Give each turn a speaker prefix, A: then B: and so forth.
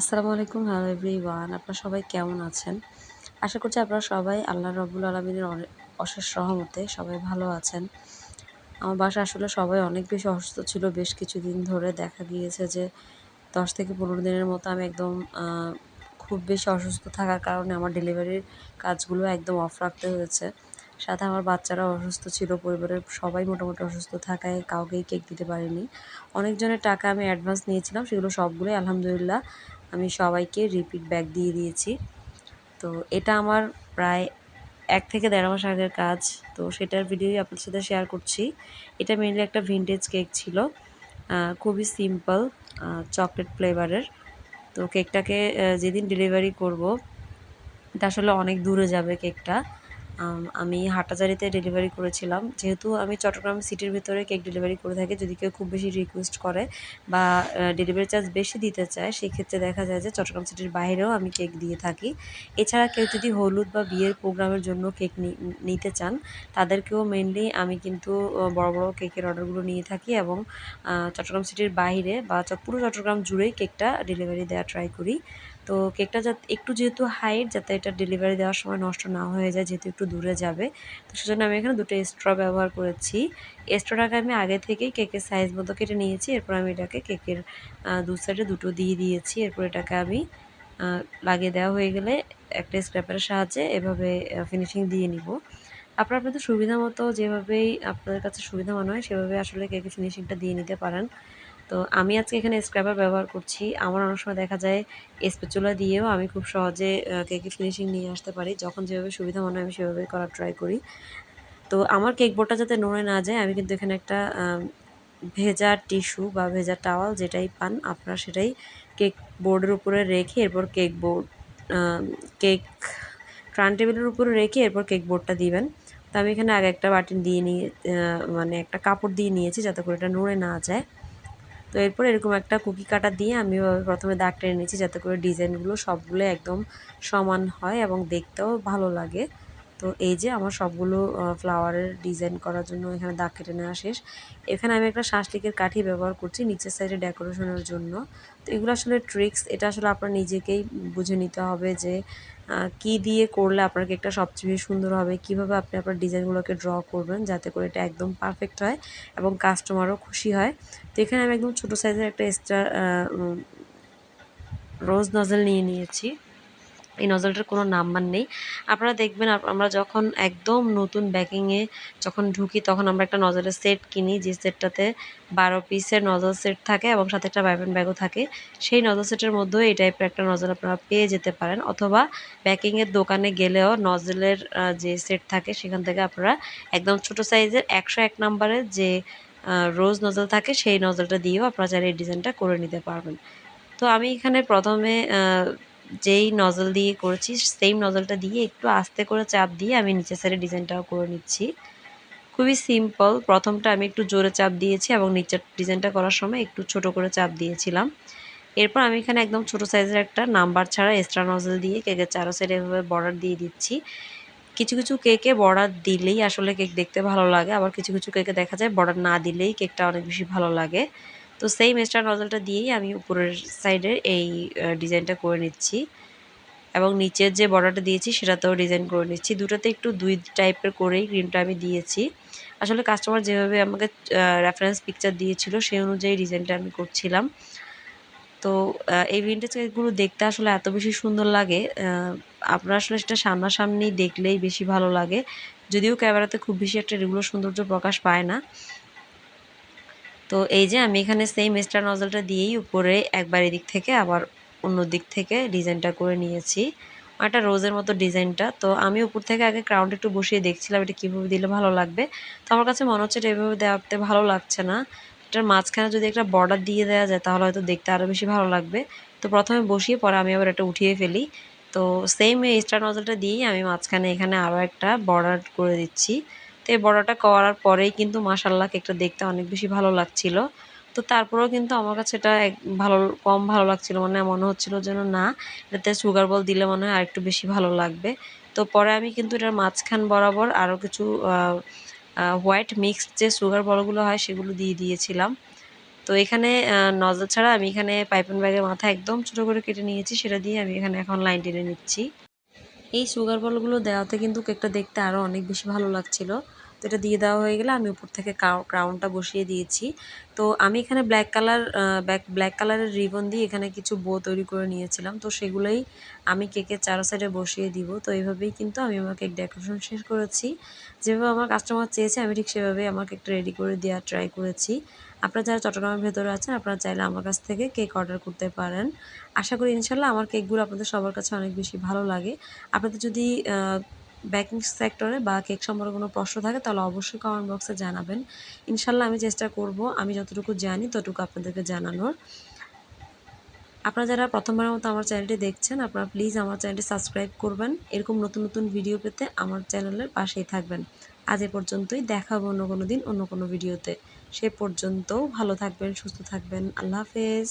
A: আসসালামু আলাইকুম hello everyone আপনারা সবাই কেমন আছেন? আশা করছি আপনারা সবাই আল্লাহ রবুল আলমিনের অশেষ রহমতে সবাই ভালো আছেন। আমার বাসা আসলে সবাই অনেক বেশি অসুস্থ ছিল, বেশ কিছুদিন ধরে দেখা গিয়েছে যে দশ থেকে পনেরো দিনের মতো আমি একদম খুব বেশি অসুস্থ থাকার কারণে আমার ডেলিভারির কাজগুলো একদম অফ রাখতে হয়েছে। সাথে আমার বাচ্চারা অসুস্থ ছিল, পরিবারের সবাই মোটামুটি অসুস্থ থাকায় কাউকেই কেক দিতে পারিনি। অনেকজনের টাকা আমি অ্যাডভান্স নিয়েছিলাম, সেগুলো সবগুলোই আলহামদুলিল্লাহ আমি সবাইকে রিপিট ব্যাক দিয়ে দিয়েছি। তো এটা আমার প্রায় এক থেকে দেড় মাস আগের কাজ। তো সেটার ভিডিওই আপনার সাথে শেয়ার করছি। এটা মেনলি একটা ভিনটেজ কেক ছিল খুবই সিম্পল চকলেট ফ্লেভারের তো কেকটাকে যেদিন ডেলিভারি করব এটা আসলে অনেক দূরে যাবে কেকটা আমি হাটাজারিতে ডেলিভারি করেছিলাম। যেহেতু আমি চট্টগ্রাম সিটির ভিতরে কেক ডেলিভারি করে থাকি, যদি কেউ খুব বেশি রিকোয়েস্ট করে বা ডেলিভারি চার্জ বেশি দিতে চায়, সেক্ষেত্রে দেখা যায় যে চট্টগ্রাম সিটির বাইরেও আমি কেক দিয়ে থাকি। এছাড়া কেউ যদি হলুদ বা বিয়ের প্রোগ্রামের জন্য কেক নিতে চান, তাদেরকেও মেনলি আমি কিন্তু বড় বড় কেকের অর্ডারগুলো নিয়ে থাকি এবং চট্টগ্রাম সিটির বাইরে বা পুরো চট্টগ্রাম জুড়েই কেকটা ডেলিভারি দেওয়া ট্রাই করি। তো কেকটা যাতে একটু যেহেতু হাইট যাতে এটা ডেলিভারি দেওয়ার সময় নষ্ট না হয়ে যায়, যেহেতু একটু দূরে যাবে, তো সেজন্য আমি এখানে দুটো স্ট্র ব্যবহার করেছি। স্ট্রটাকে আমি আগে থেকেই কেকের সাইজ মতো কেটে নিয়েছি, এরপর আমি এটাকে কেকের দু সাইডে দুটো দিয়ে দিয়েছি। এরপর এটাকে আমি লাগিয়ে দেওয়া হয়ে গেলে একটা স্ক্র্যাপের সাহায্যে এভাবে ফিনিশিং দিয়ে নিব। আপনার আপনাদের সুবিধা মতো যেভাবেই আপনাদের কাছে সুবিধা মনে হয়, সেভাবে আসলে কেকের ফিনিশিংটা দিয়ে নিতে পারেন। তো আমি আজকে এখানে স্ক্র্যাপার ব্যবহার করছি। আমার অনেক সময় দেখা যায় স্পেচুলা দিয়েও আমি খুব সহজে কেকের ফিনিশিং নিয়ে আসতে পারি। যখন যেভাবে সুবিধা মনে হয় আমি সেভাবে করার ট্রাই করি। তো আমার কেক বোর্ডটা যাতে নড়ে না যায়, আমি কিন্তু এখানে একটা ভেজা টিস্যু বা ভেজা টাওয়াল যেটাই পান, আপনারা সেটাই কেক বোর্ডের উপরে রেখে এরপর কেক বোর্ড কেক ট্রান টেবিলের উপরে রেখে এরপর কেক বোর্ডটা দিবেন। তো আমি এখানে আগে একটা বাটিন দিয়ে নিয়ে মানে একটা কাপড় দিয়ে নিয়েছি যাতে করে এটা নড়ে না যায়। তো এরপর এরকম একটা কুকি কাটা দিয়ে আমি প্রথমে দাগ টেনে নিয়েছি যাতে করে ডিজাইনগুলো সবগুলো একদম সমান হয় এবং দেখতেও ভালো লাগে। তো এই যে আমার সবগুলো ফ্লাওয়ারের ডিজাইন করার জন্য এখানে দাগ কেটে নেওয়া শেষ। এখানে আমি একটা শাঁসলিকের কাঠি ব্যবহার করছি নিচের সাইডে ডেকোরেশনের জন্য। তো এগুলো আসলে ট্রিক্স এটা আসলে আপনার নিজেকেই বুঝে নিতে হবে যে কি দিয়ে করলে আপনার কেকটা সবচেয়ে বেশি সুন্দর হবে, কীভাবে আপনি আপনার ডিজাইনগুলোকে ড্র করবেন যাতে করে এটা একদম পারফেক্ট হয় এবং কাস্টমারও খুশি হয়। তো এখানে আমি একদম ছোটো সাইজের একটা এক্সট্রা রোজ নজল নিয়ে নিয়েছি। এই নজলটার কোনো নাম্বার নেই। আপনারা দেখবেন আমরা যখন একদম নতুন ব্যাকিংয়ে যখন ঢুকি তখন আমরা একটা নজলের সেট কিনি যে সেটটাতে বারো পিসের নজল সেট থাকে এবং সাথে একটা ব্যাপেন ব্যাগও থাকে। সেই নজল সেটের মধ্যেও এই টাইপের একটা নজল আপনারা পেয়ে যেতে পারেন অথবা ব্যাকিংয়ের দোকানে গেলেও নজলের যে সেট থাকে সেখান থেকে আপনারা একদম ছোট সাইজের একশো এক নাম্বারের যে রোজ নজল থাকে সেই নজলটা দিয়েও আপনারা চাইলে এই ডিজাইনটা করে নিতে পারবেন। তো আমি এখানে প্রথমে যেই নজল দিয়ে করেছি সেম নজলটা দিয়ে একটু আস্তে করে চাপ দিয়ে আমি নিচের সাইডে ডিজাইনটাও করে নিচ্ছি। খুবই সিম্পল প্রথমটা আমি একটু জোরে চাপ দিয়েছি এবং নিচের ডিজাইনটা করার সময় একটু ছোট করে চাপ দিয়েছিলাম। এরপর আমি এখানে একদম ছোট সাইজের একটা নাম্বার ছাড়া এক্সট্রা নজল দিয়ে কেকের চারো সাইডে এভাবে বর্ডার দিয়ে দিচ্ছি। কিছু কিছু কেকে বর্ডার দিলেই আসলে কেক দেখতে ভালো লাগে, আবার কিছু কিছু কেকে দেখা যায় বর্ডার না দিলেই কেকটা অনেক বেশি ভালো লাগে। তো সেম এক্সট্রা নজলটা দিয়েই আমি উপরের সাইডের এই ডিজাইনটা করে নিচ্ছি। এবং নিচের যে বর্ডারটা দিয়েছি, সেটাতেও ডিজাইন করে নিচ্ছি। দুটোতে একটু দুই টাইপের করেই ক্রিমটা আমি দিয়েছি। আসলে কাস্টমার যেভাবে আমাকে রেফারেন্স পিকচার দিয়েছিল, সেই অনুযায়ী ডিজাইনটা আমি করছিলাম। তো এই ভিন্টেজ কেকগুলো দেখতে আসলে এত বেশি সুন্দর লাগে আপনারা আসলে সেটা সামনাসামনি দেখলেই বেশি ভালো লাগে। যদিও ক্যামেরাতে খুব বেশি একটা রেগুলো সৌন্দর্য প্রকাশ পায় না। তো এই যে আমি এখানে সেম স্টার নজলটা দিয়েই উপরে একবার এদিক থেকে আবার অন্য দিক থেকে ডিজাইনটা করে নিয়েছি। একটা রোজের মতো ডিজাইনটা তো আমি উপর থেকে আগে ক্রাউন্ড একটু বসিয়ে দেখছিলাম এটা কীভাবে দিলে ভালো লাগবে। তো আমার কাছে মনে হচ্ছে এটা এভাবে দেওয়াতে ভালো লাগছে না। এটার মাঝখানে যদি একটা বর্ডার দিয়ে দেওয়া যায় তাহলে হয়তো দেখতে আরও বেশি ভালো লাগবে। তো প্রথমে বসিয়ে পরে আমি আবার এটা উঠিয়ে ফেলি। তো সেম এই স্টার নজলটা দিয়েই আমি মাঝখানে এখানে আরও একটা বর্ডার করে দিচ্ছি। তো এই বড়াটা করার পরেই কিন্তু মাসাল্লাহ কেকটা দেখতে অনেক বেশি ভালো লাগছিল। তো তারপরেও কিন্তু আমার কাছে এটা ভালো, কম ভালো লাগছিল। মানে মনে হচ্ছিল যেন না, এটাতে সুগার বল দিলে মনে হয় আরেকটু বেশি ভালো লাগবে। তো পরে আমি কিন্তু এটার মাঝখান বরাবর আরও কিছু হোয়াইট মিক্সড যে সুগার বলগুলো হয় সেগুলো দিয়ে দিয়েছিলাম। তো এখানে নজর ছাড়া আমি এখানে পাইপিং ব্যাগের মাথা একদম ছোটো করে কেটে নিয়েছি। সেটা দিয়ে আমি এখানে এখন লাইন টেনে নিচ্ছি। এই সুগার বলগুলো দেওয়াতে কিন্তু কেকটা দেখতে আরও অনেক বেশি ভালো লাগছিল। এটা দিয়ে দেওয়া হয়ে গেলে আমি উপর থেকে ক্রাউনটা বসিয়ে দিয়েছি। তো আমি এখানে ব্ল্যাক কালার ব্যাক ব্ল্যাক কালারের রিবন দিয়ে এখানে কিছু বো তৈরি করে নিয়েছিলাম। তো সেগুলোই আমি কেকের চারো সাইডে বসিয়ে দিব। তো এইভাবেই কিন্তু আমি আমার কেক ডেকোরেশন শেষ করেছি। যেভাবে আমার কাস্টমার চেয়েছে, আমি ঠিক সেভাবেই আমার কেকটা রেডি করে দেওয়ার ট্রাই করেছি। আপনারা যারা চট্টগ্রামের ভেতরে আছেন, আপনারা চাইলে আমার কাছ থেকে কেক অর্ডার করতে পারেন। আশা করি ইনশাল্লাহ আমার কেকগুলো আপনাদের সবার কাছে অনেক বেশি ভালো লাগে। আপনাদের যদি বেকিং সেক্টরে বা কেক সম্পর্কে কোনো প্রশ্ন থাকে তাহলে অবশ্যই কমেন্ট বক্সে জানাবেন। ইনশাল্লাহ আমি চেষ্টা করব, আমি যতটুকু জানি ততটুকু আপনাদেরকে জানানোর। আপনারা যারা প্রথমবারের মতো আমার চ্যানেলটি দেখছেন, আপনারা প্লিজ আমার চ্যানেলটি সাবস্ক্রাইব করবেন। এরকম নতুন নতুন ভিডিও পেতে আমার চ্যানেলের পাশেই থাকবেন। আজ এ পর্যন্তই দেখাবো অন্য কোনো দিন, অন্য কোনো ভিডিওতে সে পর্যন্তও ভালো থাকবেন, সুস্থ থাকবেন। আল্লাহ হাফেজ।